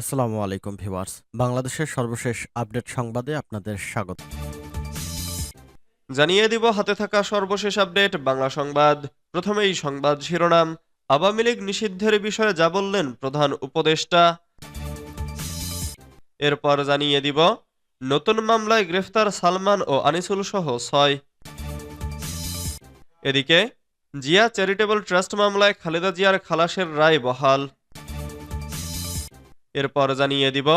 আসসালামু আলাইকুম ভিউয়ার্স। বাংলাদেশের সর্বশেষ আপডেট সংবাদে আপনাদের স্বাগত। জানিয়ে দিব হাতে থাকা সর্বশেষ আপডেট, বাংলা সংবাদ। প্রথমেই সংবাদ শিরোনাম, আওয়ামী লীগ নিষিদ্ধের বিষয়ে যা বললেন প্রধান উপদেষ্টা। এরপর জানিয়ে দিব, নতুন মামলায় গ্রেফতার সালমান ও আনিসুল সহ ছয়। এদিকে, জিয়া চ্যারিটেবল ট্রাস্ট মামলায় খালেদা জিয়ার খালাসের রায় বহাল। এরপর জানিয়ে দিব,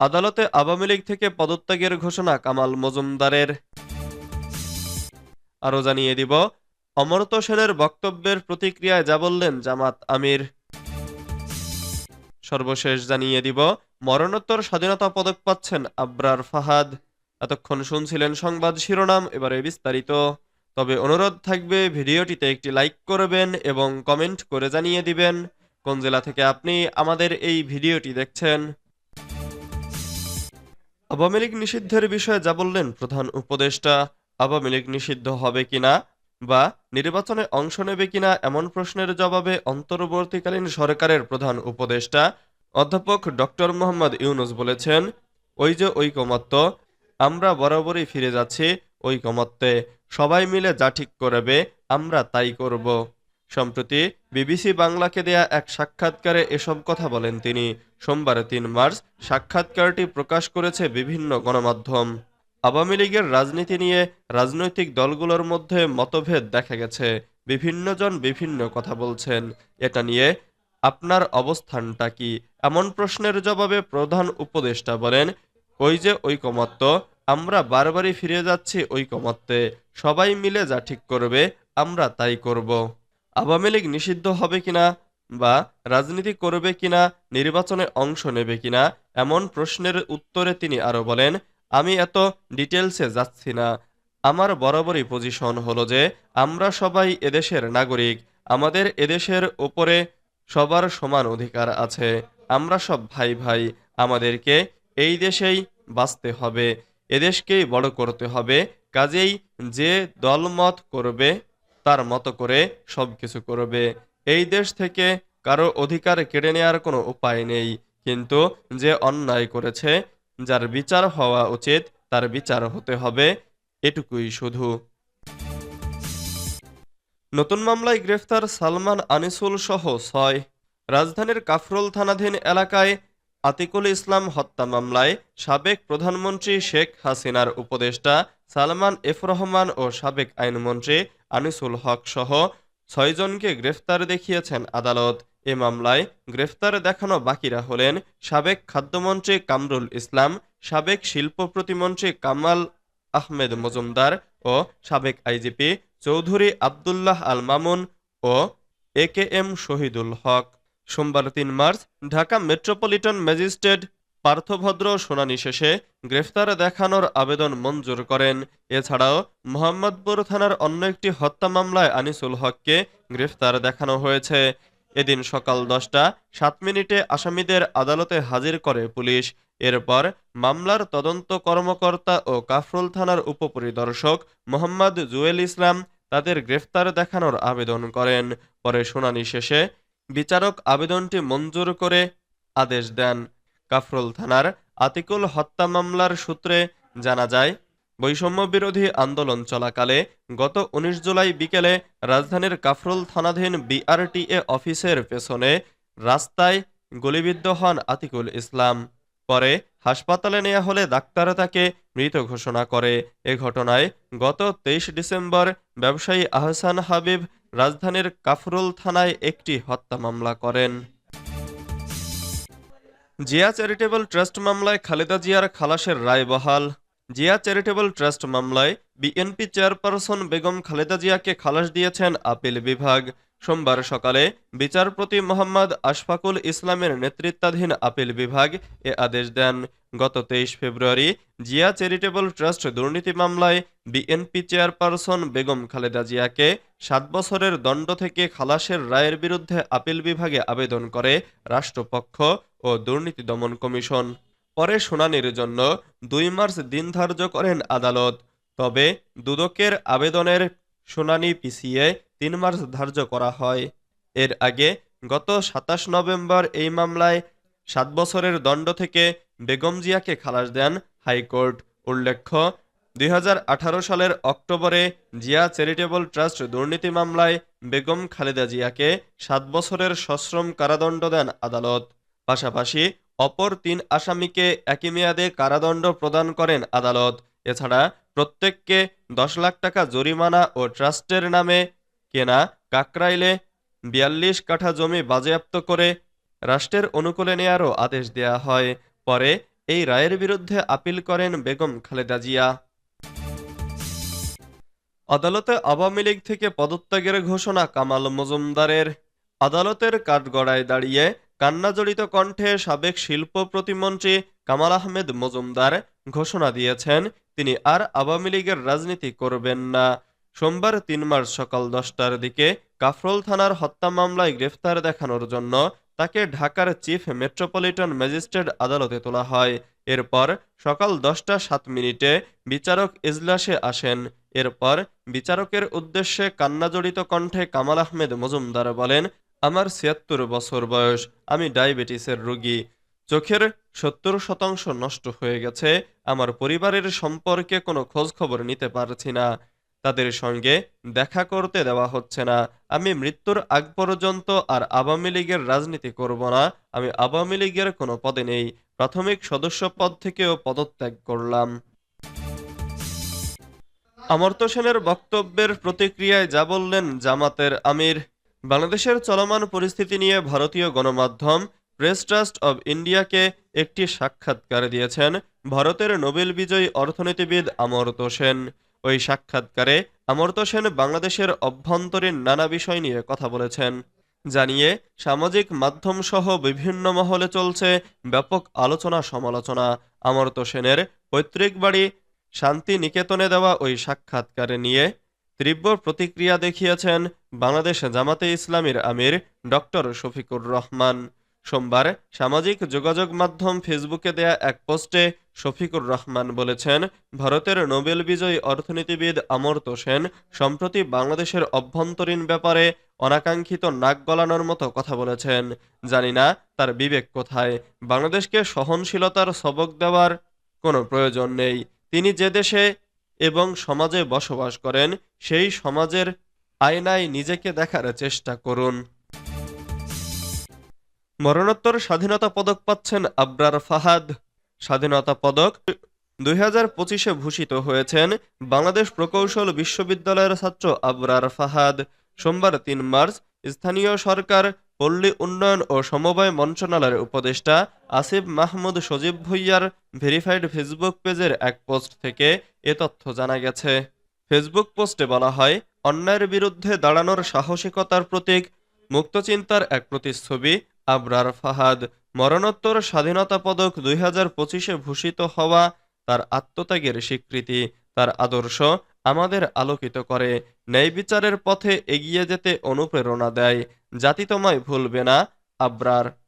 আদালতে আওয়ামী লীগ থেকে পদত্যাগের ঘোষণা কামাল মজুমদারের। আরও জানিয়ে দিব অমর্ত্য সেনের বক্তব্যের প্রতিক্রিয়ায় যা বললেন জামাত আমির। সর্বশেষ জানিয়ে দিব, মরণোত্তর স্বাধীনতা পদক পাচ্ছেন আবরার ফাহাদ। এতক্ষণ শুনছিলেন সংবাদ শিরোনাম, এবারে বিস্তারিত। তবে অনুরোধ থাকবে, ভিডিওটিতে একটি লাইক করবেন এবং কমেন্ট করে জানিয়ে দিবেন। কোন জেলা থেকে আপনি আমাদের এই ভিডিওটি দেখছেন? আওয়ামী লীগ নিষিদ্ধের বিষয়ে যা বললেন প্রধান উপদেষ্টা, আওয়ামী লীগ নিষিদ্ধ হবে কিনা বা নির্বাচনে অংশ নেবে কিনা এমন প্রশ্নের জবাবে অন্তর্বর্তীকালীন সরকারের প্রধান উপদেষ্টা অধ্যাপক ডক্টর মোহাম্মদ ইউনুস বলেছেন, ওই যে ঐকমত্য, আমরা বরাবরই ফিরে যাচ্ছি ঐকমত্যে। সবাই মিলে যা ঠিক করবে, আমরা তাই করব। সম্প্রতি বিবিসি বাংলাকে দেয়া এক সাক্ষাৎকারে এসব কথা বলেন তিনি। সোমবার তিন মার্চ সাক্ষাৎকারটি প্রকাশ করেছে বিভিন্ন গণমাধ্যম। আওয়ামী লীগের রাজনীতি নিয়ে রাজনৈতিক দলগুলোর মধ্যে মতভেদ দেখা গেছে। বিভিন্নজন বিভিন্ন কথা বলছেন। এটা নিয়ে আপনার অবস্থানটা কি? এমন প্রশ্নের জবাবে প্রধান উপদেষ্টা বলেন, ওই যে ঐকমত্য, আমরা বারবারই ফিরে যাচ্ছি ঐকমত্যে। সবাই মিলে যা ঠিক করবে, আমরা তাই করব। আওয়ামী লীগ নিষিদ্ধ হবে কিনা বা রাজনীতি করবে কিনা, নির্বাচনে অংশ নেবে কিনা, এমন প্রশ্নের উত্তরে তিনি আরও বলেন, আমি এত ডিটেলসে যাচ্ছি না। আমার বরাবরই পজিশন হলো যে, আমরা সবাই এদেশের নাগরিক। আমাদের এদেশের ওপরে সবার সমান অধিকার আছে। আমরা সব ভাই ভাই আমাদেরকে এই দেশেই বাঁচতে হবে। এদেশকেই বড় করতে হবে। কাজেই যে দলমত করবে তার মতো করে সবকিছু করবে। এই দেশ থেকে কারও অধিকার কেড়ে নেওয়ার কোনো উপায় নেই। কিন্তু যে অন্যায় করেছে, যার বিচার হওয়া উচিত, তার বিচার হতে হবে, এটুকুই শুধু। নতুন মামলায় গ্রেফতার সালমান আনিসুল সহ ছয়। রাজধানীর কাফরুল থানাধীন এলাকায় আতিকুল ইসলাম হত্যা মামলায় সাবেক প্রধানমন্ত্রী শেখ হাসিনার উপদেষ্টা সালমান এফ রহমান ও সাবেক আইনমন্ত্রী আনিসুল হক সহ ছয়জনকে গ্রেফতার দেখিয়েছেন আদালত। এ মামলায় গ্রেফতার দেখানো বাকিরা হলেন সাবেক খাদ্যমন্ত্রী কামরুল ইসলাম, সাবেক শিল্প প্রতিমন্ত্রী কামাল আহমেদ মজুমদার ও সাবেক IGP Chowdhury Abdullah Al Mamun O A K M Shahidul Haque. সোমবার তিন March Dhaka metropolitan magistrate Parthabhadra শুনানি শেষে গ্রেফতার দেখানোর আবেদন মঞ্জুর করেন। এছাড়াও মোহাম্মদপুর থানার অন্য একটি হত্যা মামলায় আনিসুল হককে গ্রেফতার দেখানো হয়েছে। এদিন সকাল দশটা সাত মিনিটে আসামিদের আদালতে হাজির করে পুলিশ। এরপর মামলার তদন্ত কর্মকর্তা ও কাফরুল থানার উপপরিদর্শক মোহাম্মদ জুয়েল ইসলাম তাদের গ্রেফতার দেখানোর আবেদন করেন। পরে শুনানি শেষে বিচারক আবেদনটি মঞ্জুর করে আদেশ দেন। কাফরুল থানার আতিকুল হত্যা মামলার সূত্রে জানা যায়, বৈষম্য বিরোধী আন্দোলন চলাকালে গত ১৯ জুলাই বিকেলে রাজধানীর কাফরুল থানাধীন বিআরটিএ অফিসের পেছনে রাস্তায় গুলিবিদ্ধ হন আতিকুল ইসলাম। পরে হাসপাতালে নেওয়া হলে ডাক্তার তাকে মৃত ঘোষণা করে। এ ঘটনায় গত তেইশ ডিসেম্বর ব্যবসায়ী আহসান হাবিব রাজধানীর কাফরুল থানায় একটি হত্যা মামলা করেন। জিয়া চ্যারিটেবল ট্রাস্ট মামলায় খালেদা জিয়ার খালাসের রায় বহাল। জিয়া চ্যারিটেবল ট্রাস্ট মামলায় বিএনপি চেয়ারপারসন বেগম খালেদা জিয়াকে খালাস দিয়েছেন আপিল বিভাগ। সোমবার সকালে বিচারপতি মোহাম্মদ আশফাকুল ইসলামের নেতৃত্বাধীন আপিল বিভাগ এ আদেশ দেন। গত তেইশ ফেব্রুয়ারি জিয়া চ্যারিটেবল ট্রাস্ট দুর্নীতি মামলায় বিএনপি চেয়ারপারসন বেগম খালেদা জিয়াকে সাত বছরের দণ্ড থেকে খালাসের রায়ের বিরুদ্ধে আপিল বিভাগে আবেদন করে রাষ্ট্রপক্ষ ও দুর্নীতি দমন কমিশন। পরে শুনানির জন্য দুই মার্চ দিন ধার্য করেন আদালত। তবে দুদকের আবেদনের শুনানি পিছিয়ে তিন মার্চ ধার্য করা হয়। এর আগে গত সাতাশ নভেম্বর এই মামলায় সাত বছরের দণ্ড থেকে বেগম জিয়াকে খালাস দেন হাইকোর্ট। উল্লেখ্য, দুই হাজার আঠারো সালের অক্টোবরে জিয়া চ্যারিটেবল ট্রাস্ট দুর্নীতি মামলায় বেগম খালেদা জিয়াকে সাত বছরের সশ্রম কারাদণ্ড দেন আদালত। পাশাপাশি অপর তিন আসামিকে একই মেয়াদে কারাদণ্ড প্রদান করেন আদালত। এছাড়া প্রত্যেককে দশ লাখ টাকা জরিমানা ও ট্রাস্টের নামে কেনা কাকরাইলে বিয়াল্লিশ কাঠা জমি বাজেয়াপ্ত করে রাষ্ট্রের অনুকূলে নেয়ারও আদেশ দেয়া হয়। পরে এই রায়ের বিরুদ্ধে আপিল করেন বেগম খালেদা জিয়া। আদালতে আওয়ামী লীগ থেকে পদত্যাগের ঘোষণা কামাল মজুমদারের। আদালতের কাঠগড়ায় দাঁড়িয়ে কান্নাজড়িত কণ্ঠে সাবেক শিল্প প্রতিমন্ত্রী কামাল আহমেদ মজুমদার ঘোষণা দিয়েছেন, তিনি আর আওয়ামী লীগের রাজনীতি করবেন না। সোমবার তিন মার্চ সকাল দশটার দিকে কাফরুল থানার হত্যা মামলায় গ্রেফতার দেখানোর জন্য তাকে ঢাকার চিফ মেট্রোপলিটন ম্যাজিস্ট্রেট আদালতে তোলা হয়। এরপর সকাল দশটা সাত মিনিটে বিচারক ইজলাসে আসেন। এরপর বিচারকের উদ্দেশ্যে কান্নাজড়িত কণ্ঠে কামাল আহমেদ মজুমদার বলেন আমার ছিয়াত্তর বছর বয়স, আমি ডায়াবেটিসের রোগী। চোখের সত্তর শতাংশ নষ্ট হয়ে গেছে, আমার পরিবারের সম্পর্কে কোনো খোঁজ খবর নিতে পারছি না। তাদের সঙ্গে দেখা করতে দেওয়া হচ্ছে না। আমি মৃত্যুর আগ পর্যন্ত আর আওয়ামী লীগের রাজনীতি করব না, আমি আওয়ামী লীগের কোনো পদে নেই। প্রাথমিক সদস্য পদ থেকেও পদত্যাগ করলাম। অমর্ত্য সেনের বক্তব্যের প্রতিক্রিয়ায় যা বললেন জামাতের আমির বাংলাদেশের চলমান পরিস্থিতি নিয়ে ভারতীয় গণমাধ্যম প্রেস ট্রাস্ট অব ইন্ডিয়াকে একটি সাক্ষাৎকার দিয়েছেন ভারতের নোবেল বিজয়ী অর্থনীতিবিদ অমর্ত্য সেন। ওই সাক্ষাৎকারে অমর্ত্য সেন বাংলাদেশের অভ্যন্তরীণ নানা বিষয় নিয়ে কথা বলেছেন। জানিয়ে সামাজিক মাধ্যম সহ বিভিন্ন মহলে চলছে ব্যাপক আলোচনা সমালোচনা। অমর্ত্য সেনের পৈতৃক বাড়ি শান্তি নিকেতনে দেওয়া ওই সাক্ষাৎকারে নিয়ে তীব্র প্রতিক্রিয়া দেখিয়েছেন বাংলাদেশ জামাতে ইসলামীর আমির ডক্টর শফিকুর রহমান। সোমবার সামাজিক যোগাযোগ মাধ্যম ফেসবুকে দেয়া এক পোস্টে শফিকুর রহমান বলেছেন, ভারতের নোবেল বিজয়ী অর্থনীতিবিদ অমর্ত্য সেন সম্প্রতি বাংলাদেশের অভ্যন্তরীণ ব্যাপারে অনাকাঙ্ক্ষিত নাক গলানোর মতো কথা বলেছেন। জানি না তার বিবেক কোথায়। বাংলাদেশকে সহনশীলতার সবক দেওয়ার কোনো প্রয়োজন নেই। তিনি যে দেশে এবং সমাজে বসবাস করেন, সেই সমাজের আয়নায় নিজেকে দেখার চেষ্টা করুন। মরণোত্তর স্বাধীনতা পদক পাচ্ছেন আবরার ফাহাদ। স্বাধীনতা পদক দুই হাজার পঁচিশে ভূষিত হয়েছেন বাংলাদেশ প্রকৌশল বিশ্ববিদ্যালয়ের ছাত্র আবরার ফাহাদ। সোমবার তিন মার্চ স্থানীয় সরকার পল্লী উন্নয়ন ও সমবায় মন্ত্রণালয়ের উপদেষ্টা আসিফ মাহমুদ সজীব ভুইয়ার ভেরিফাইড ফেসবুক পেজের এক পোস্ট থেকে এ তথ্য জানা গেছে। ফেসবুক পোস্টে বলা হয়, অন্যায়ের বিরুদ্ধে দাঁড়ানোর সাহসিকতার প্রতীক, মুক্তচিন্তার এক প্রতিচ্ছবি, আবরার ফাহাদ। মরণোত্তর স্বাধীনতা পদক দুই হাজার পঁচিশে ভূষিত হওয়া তার আত্মত্যাগের স্বীকৃতি, তার আদর্শ আমাদের আলোকিত করে। ন্যায় বিচারের পথে এগিয়ে যেতে অনুপ্রেরণা দেয়। জাতি তোমায় ভুলবে না, আবরার।